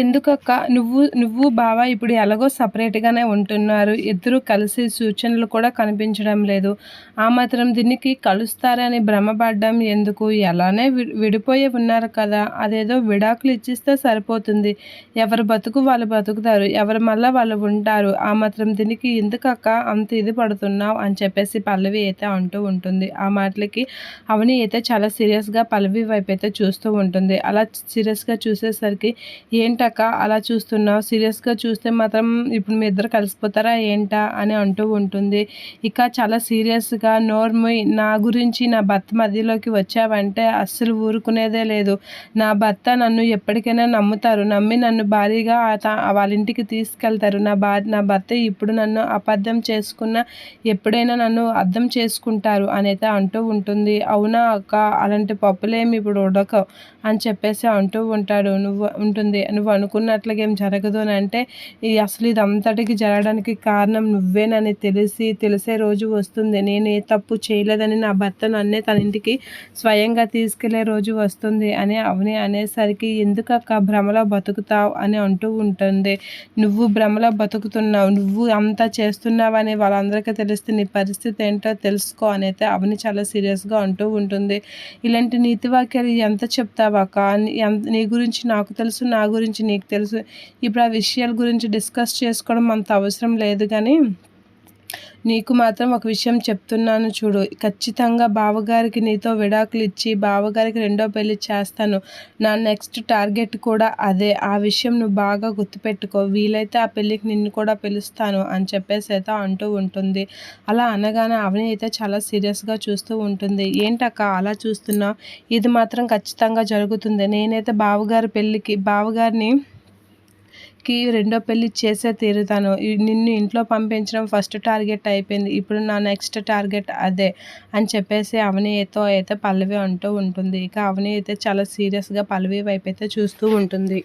ఎందుకక్క? నువ్వు నువ్వు బావ ఇప్పుడు ఎలాగో సపరేట్గానే ఉంటున్నారు. ఇద్దరు కలిసి సూచనలు కూడా కనిపించడం లేదు. ఆ మాత్రం దీనికి కలుస్తారని భ్రమపడ్డం ఎందుకు? ఎలానే విడిపోయి ఉన్నారు కదా. అదేదో విడాకులు ఇచ్చిస్తే సరిపోతుంది. ఎవరు బతుకు వాళ్ళు బతుకుతారు. ఎవరు మళ్ళీ వాళ్ళు ఉంటారు. ఆ మాత్రం దీనికి ఎందుకక్క అంత ఇది పడుతున్నావు అని చెప్పేసి పల్లవి అయితే అంటూ ఉంటుంది. ఆ మాటలకి అవని అయితే చాలా సీరియస్గా పల్లవి వైపు అయితే చూస్తూ ఉంటుంది. అలా సీరియస్గా చూసేసరికి ఏంటి ఏంటక్క అలా చూస్తున్నావు? సీరియస్గా చూస్తే మాత్రం ఇప్పుడు మీ ఇద్దరు కలిసిపోతారా ఏంటా అని అంటూ ఉంటుంది. ఇక చాలా సీరియస్గా నోర్మి నా గురించి నా భర్త మధ్యలోకి వచ్చావంటే అస్సలు ఊరుకునేదే లేదు. నా భర్త నన్ను ఎప్పటికైనా నమ్ముతారు. నమ్మి నన్ను భారీగా వాళ్ళ ఇంటికి తీసుకెళ్తారు. నా బా నా భర్త ఇప్పుడు నన్ను అబద్ధం చేసుకున్న ఎప్పుడైనా నన్ను అర్థం చేసుకుంటారు అనేది అంటూ ఉంటుంది. అవునా అక్క? అలాంటి పప్పులేమి ఇప్పుడు ఉడకవు అని చెప్పేసి అంటూ ఉంటాడు. నువ్వు ఉంటుంది. నువ్వు అనుకున్నట్లుగా ఏం జరగదు అని అంటే ఇది అసలు ఇది అంతటికి జరగడానికి కారణం నువ్వేనని తెలిసి తెలిసే రోజు వస్తుంది. నేను ఏ తప్పు చేయలేదని నా భర్త నన్నే తన ఇంటికి స్వయంగా తీసుకెళ్ళే రోజు వస్తుంది అని అవని అనేసరికి ఎందుకు అక్క భ్రమలో బతుకుతావు? అని అంటూ ఉంటుంది. నువ్వు భ్రమలో బతుకుతున్నావు. నువ్వు అంతా చేస్తున్నావని వాళ్ళందరికీ తెలిస్తే నీ పరిస్థితి ఏంటో తెలుసుకో అని అయితే అవని చాలా సీరియస్గా అంటూ ఉంటుంది. ఇలాంటి నీతి వాక్యాలు ఎంత చెప్తావా నీ గురించి నాకు తెలుసు నా గురించి నీకు తెలుసు. ఇప్పుడు ఆ విషయాల గురించి డిస్కస్ చేసుకోవడం అంత అవసరం లేదు కానీ నీకు మాత్రం ఒక విషయం చెప్తున్నాను చూడు. ఖచ్చితంగా బావగారికి నీతో విడాకులు ఇచ్చి బావగారికి రెండో పెళ్ళి చేస్తాను. నా నెక్స్ట్ టార్గెట్ కూడా అదే. ఆ విషయం నువ్వు బాగా గుర్తుపెట్టుకో. వీలైతే ఆ పెళ్ళికి నిన్ను కూడా పిలుస్తాను అని చెప్పేసి అయితే అంటూ ఉంటుంది. అలా అనగానే అవని అయితే చాలా సీరియస్గా చూస్తూ ఉంటుంది. ఏంటక్క అలా చూస్తున్నావు? ఇది మాత్రం ఖచ్చితంగా జరుగుతుంది. నేనైతే బావగారి పెళ్ళికి బావగారిని కి రెండో పెళ్ళి చేసే తీరుతాను. నిన్ను ఇంట్లో పంపించడం ఫస్ట్ టార్గెట్ అయిపోయింది. ఇప్పుడు నా నెక్స్ట్ టార్గెట్ అదే అని చెప్పేసి అవనీతో అయితే పల్లవి అంటూ ఉంటుంది. ఇక అవని అయితే చాలా సీరియస్గా పల్లవి వైపు అయితే చూస్తూ ఉంటుంది.